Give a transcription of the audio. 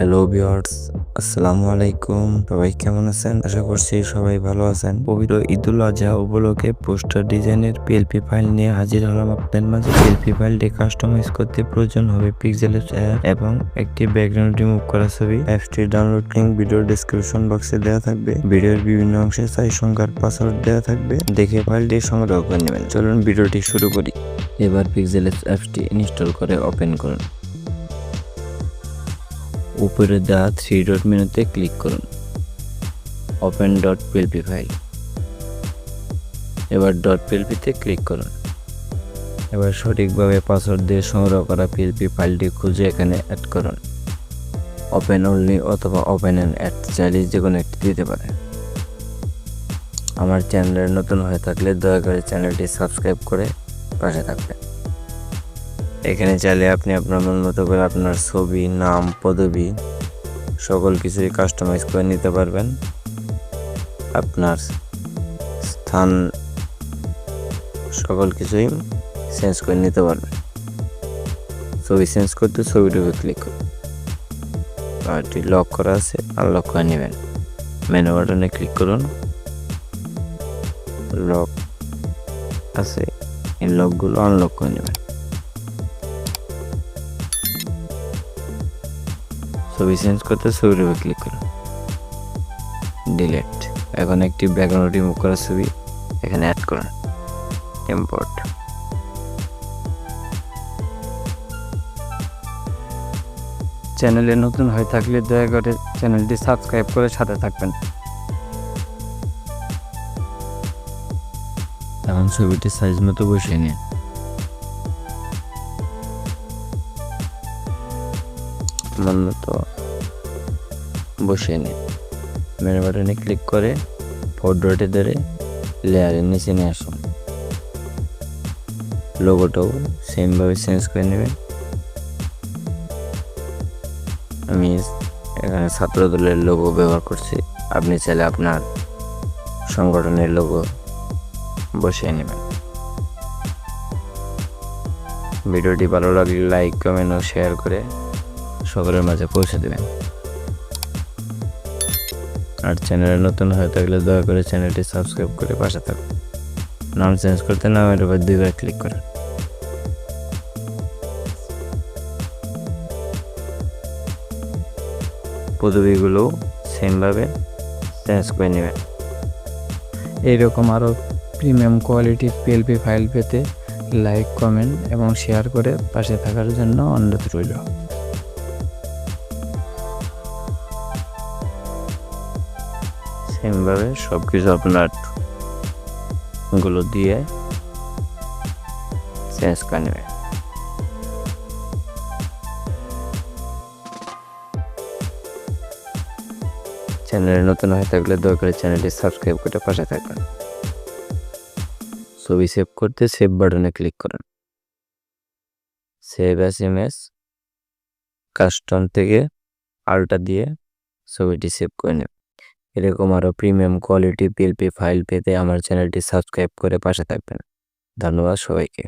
Hello viewers আসসালামু আলাইকুম। সবাই কেমন আছেন? আশা করছি সবাই ভালো আছেন। পবিত্র ঈদুল আজহা উপলক্ষে পোস্টার ডিজাইনের পিএলপি ফাইল নিয়ে হাজির হলাম আপনাদের মাঝে। পিএলপি ফাইলটি কাস্টমাইজ করতে প্রয়োজন হবে পিক্সেলের অ্যাপ এবং একটি ব্যাকগ্রাউন্ড রিমুভ করা ছবি। অ্যাপসটির ডাউনলোড লিঙ্ক ভিডিও ডেসক্রিপশন বক্সে দেওয়া থাকবে। ভিডিওর বিভিন্ন অংশে সাই সংখ্যার পাসওয়ার্ড দেওয়া থাকবে। দেখে ফাইলটি সংগ্রহ করে নেবেন। চলুন ভিডিওটি শুরু করি। এবার পিক্সেলের অ্যাপসটি ইনস্টল করে ওপেন করুন। উপরে দেওয়া থ্রি ডট মেনুতে ক্লিক করুন। ওপেন ডট পিএলপি ফাইল এবার ডট পিএলপিতে ক্লিক করুন। এবার সঠিকভাবে পাসওয়ার্ড দিয়ে সংগ্রহ করা পিএলপি ফাইলটি খুঁজে এখানে অ্যাড করুন। ওপেন অনলি অথবা ওপেন অ্যান্ড অ্যাড চাইলে যে কোনো একটি দিতে পারেন আমার চ্যানেলে নতুন হয়ে থাকলে দয়া করে চ্যানেলটি সাবস্ক্রাইব করে পাশে থাকবেন। এখানে চাইলে আপনি আপনার মন মতো করে আপনার ছবি, নাম, পদবি সকল কিছুই কাস্টমাইজ করে নিতে পারবেন। আপনার স্থান সকল কিছুই চেঞ্জ করে নিতে পারবেন। ছবি চেঞ্জ করতে উপরে ক্লিক করুন। লক করা আছে আনলক করে নেবেন। মেনু বাটনে ক্লিক করুন। লক আছে, এই লকগুলো আনলক করে নেবেন। ছবি চেঞ্জ করতে ছবির উপর ক্লিক করুন। ডিলেট এখন একটি ব্যাকগ্রাউন্ড রিমুভ করা ছবি এখানে অ্যাড করুন। ইম্পোর্ট চ্যানেলে নতুন হয়ে থাকলে দয়া করে চ্যানেলটি সাবস্ক্রাইব করে সাথে থাকবেন। এখন ছবিটি সাইজ মতো বসিয়ে নিন। মন মতো বসিয়ে নিন মেনু বাটনে ক্লিক করে ডটে ধরে লেয়ারের নিচে নিয়ে আসুন। লোগোটাও সেমভাবে চেঞ্জ করে নেবেন। আমি এখানে ছাত্র দলের লোগো ব্যবহার করছি। আপনি চাইলে আপনার সংগঠনের লোগো বসিয়ে নেবেন। ভিডিওটি ভালো লাগলে লাইক কমেন্ট ও শেয়ার করে সকলের মাঝে পৌঁছে দেবেন আর চ্যানেলে নতুন হয়ে থাকলে দয়া করে চ্যানেলটি সাবস্ক্রাইব করে পাশে থাকুন নাম চেঞ্জ করতে নামের উপর দুইবার ক্লিক করুন। পদবিগুলো সেমভাবে চেঞ্জ করে নেবেন। এইরকম আরও প্রিমিয়াম কোয়ালিটির পিএলপি ফাইল পেতে লাইক কমেন্ট এবং শেয়ার করে পাশে থাকার জন্য অনুরোধ রইল। সেমভাবে সব কিছু আপনারগুলো দিয়ে চেঞ্জ করে নেবে চ্যানেলে নতুন হয়ে থাকলে দয়া করে চ্যানেলটি সাবস্ক্রাইব করে পাশে থাকবেন। ছবি সেভ করতে সেভ বাটনে ক্লিক করুন। সেভ এস ইমেজ কাস্টম থেকে আলটা দিয়ে ছবিটি সেভ করে নেব এরকম আরও প্রিমিয়াম কোয়ালিটি পিএলপি ফাইল পেতে আমার চ্যানেলটি সাবস্ক্রাইব করে পাশে থাকবেন। ধন্যবাদ সবাইকে।